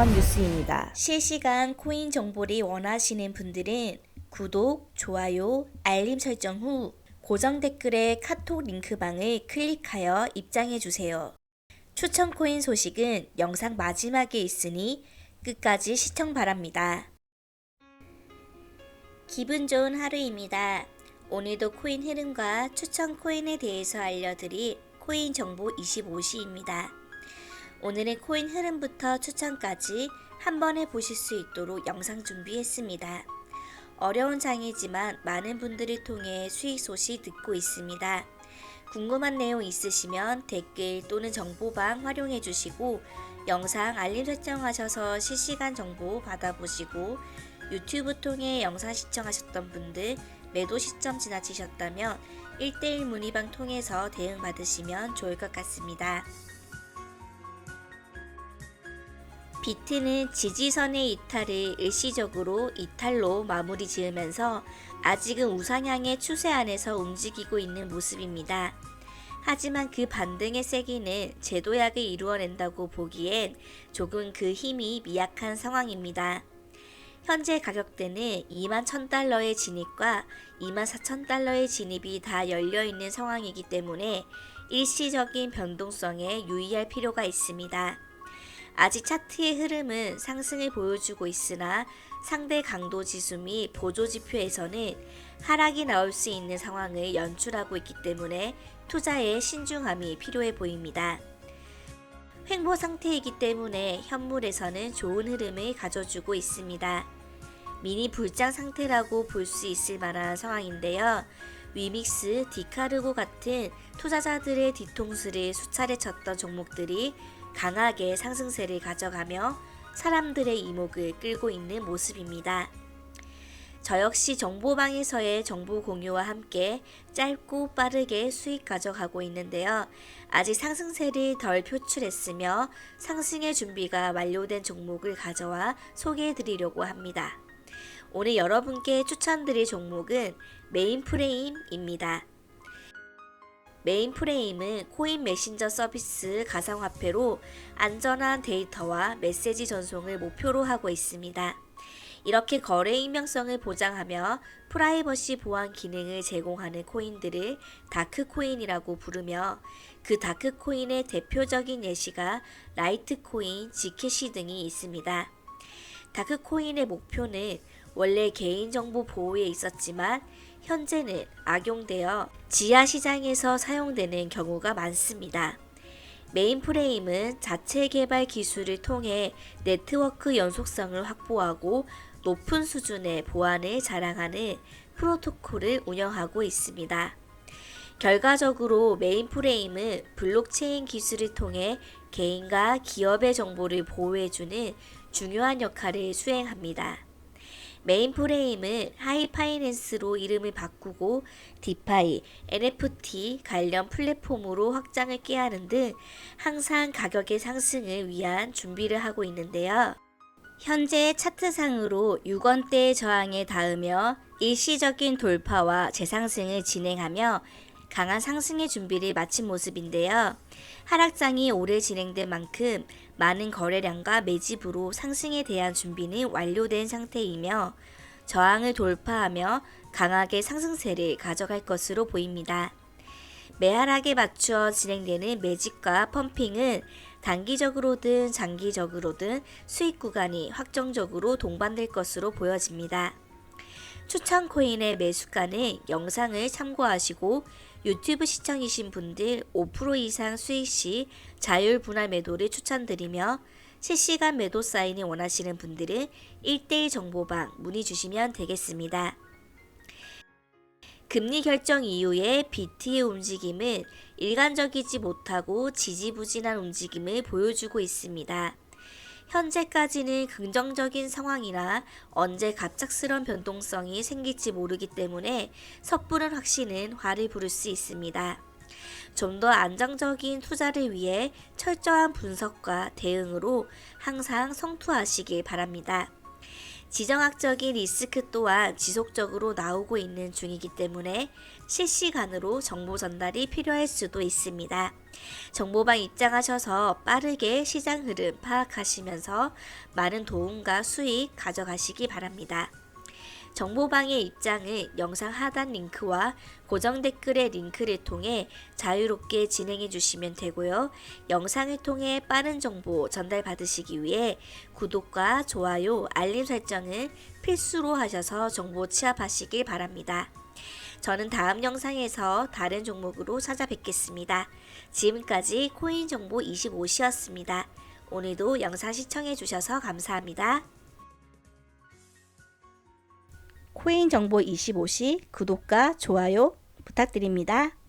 상황 뉴스입니다. 실시간 코인 정보를 원하시는 분들은 구독, 좋아요, 알림 설정 후 고정 댓글에 카톡 링크방을 클릭하여 입장해 주세요. 추천 코인 소식은 영상 마지막에 있으니 끝까지 시청 바랍니다. 기분 좋은 하루입니다. 오늘도 코인 흐름과 추천 코인에 대해서 알려드릴 코인 정보 25시입니다. 오늘은 코인 흐름부터 추천까지 한 번에 보실 수 있도록 영상 준비했습니다. 어려운 장이지만 많은 분들을 통해 수익 소식 듣고 있습니다. 궁금한 내용 있으시면 댓글 또는 정보방 활용해 주시고 영상 알림 설정하셔서 실시간 정보 받아보시고 유튜브 통해 영상 시청하셨던 분들 매도 시점 지나치셨다면 1대1 문의방 통해서 대응 받으시면 좋을 것 같습니다. 비트는 지지선의 이탈을 일시적으로 이탈로 마무리 지으면서 아직은 우상향의 추세 안에서 움직이고 있는 모습입니다. 하지만 그 반등의 세기는 제도약을 이루어낸다고 보기엔 조금 그 힘이 미약한 상황입니다. 현재 가격대는 2만 1000달러의 진입과 2만 4000달러의 진입이 다 열려 있는 상황이기 때문에 일시적인 변동성에 유의할 필요가 있습니다. 아직 차트의 흐름은 상승을 보여주고 있으나 상대 강도 지수 및 보조 지표에서는 하락이 나올 수 있는 상황을 연출하고 있기 때문에 투자에 신중함이 필요해 보입니다. 횡보 상태이기 때문에 현물에서는 좋은 흐름을 가져주고 있습니다. 미니 불장 상태라고 볼 수 있을 만한 상황인데요. 위믹스, 디카르고 같은 투자자들의 뒤통수를 수차례 쳤던 종목들이 강하게 상승세를 가져가며 사람들의 이목을 끌고 있는 모습입니다. 저 역시 정보방에서의 정보 공유와 함께 짧고 빠르게 수익 가져가고 있는데요. 아직 상승세를 덜 표출했으며 상승의 준비가 완료된 종목을 가져와 소개해 드리려고 합니다. 오늘 여러분께 추천드릴 종목은 메인프레임입니다. 메인 프레임은 코인 메신저 서비스 가상화폐로 안전한 데이터와 메시지 전송을 목표로 하고 있습니다. 이렇게 거래 익명성을 보장하며 프라이버시 보안 기능을 제공하는 코인들을 다크코인이라고 부르며 그 다크코인의 대표적인 예시가 라이트코인, 지캐시 등이 있습니다. 다크코인의 목표는 원래 개인정보 보호에 있었지만 현재는 악용되어 지하 시장에서 사용되는 경우가 많습니다. 메인프레임은 자체 개발 기술을 통해 네트워크 연속성을 확보하고 높은 수준의 보안을 자랑하는 프로토콜을 운영하고 있습니다. 결과적으로 메인프레임은 블록체인 기술을 통해 개인과 기업의 정보를 보호해주는 중요한 역할을 수행합니다. 메인 프레임은 하이파이낸스로 이름을 바꾸고 디파이, NFT 관련 플랫폼으로 확장을 꾀하는 등 항상 가격의 상승을 위한 준비를 하고 있는데요. 현재 차트상으로 6원대의 저항에 닿으며 일시적인 돌파와 재상승을 진행하며 강한 상승의 준비를 마친 모습인데요. 하락장이 오래 진행된 만큼 많은 거래량과 매집으로 상승에 대한 준비는 완료된 상태이며 저항을 돌파하며 강하게 상승세를 가져갈 것으로 보입니다. 매하락에 맞추어 진행되는 매집과 펌핑은 단기적으로든 장기적으로든 수익 구간이 확정적으로 동반될 것으로 보여집니다. 추천 코인의 매수가는 영상을 참고하시고 유튜브 시청이신 분들 5% 이상 수익 시 자율 분할 매도를 추천드리며 실시간 매도 사인을 원하시는 분들은 1대1 정보방 문의 주시면 되겠습니다. 금리 결정 이후에 BT의 움직임은 일관적이지 못하고 지지부진한 움직임을 보여주고 있습니다. 현재까지는 긍정적인 상황이라 언제 갑작스런 변동성이 생길지 모르기 때문에 섣부른 확신은 화를 부를 수 있습니다. 좀 더 안정적인 투자를 위해 철저한 분석과 대응으로 항상 성투하시길 바랍니다. 지정학적인 리스크 또한 지속적으로 나오고 있는 중이기 때문에 실시간으로 정보 전달이 필요할 수도 있습니다. 정보방 입장하셔서 빠르게 시장 흐름 파악하시면서 많은 도움과 수익 가져가시기 바랍니다. 정보방의 입장은 영상 하단 링크와 고정 댓글의 링크를 통해 자유롭게 진행해 주시면 되고요. 영상을 통해 빠른 정보 전달 받으시기 위해 구독과 좋아요, 알림 설정을 필수로 하셔서 정보 취합하시길 바랍니다. 저는 다음 영상에서 다른 종목으로 찾아뵙겠습니다. 지금까지 코인 정보 25시였습니다. 오늘도 영상 시청해 주셔서 감사합니다. 코인 정보 25시 구독과 좋아요 부탁드립니다.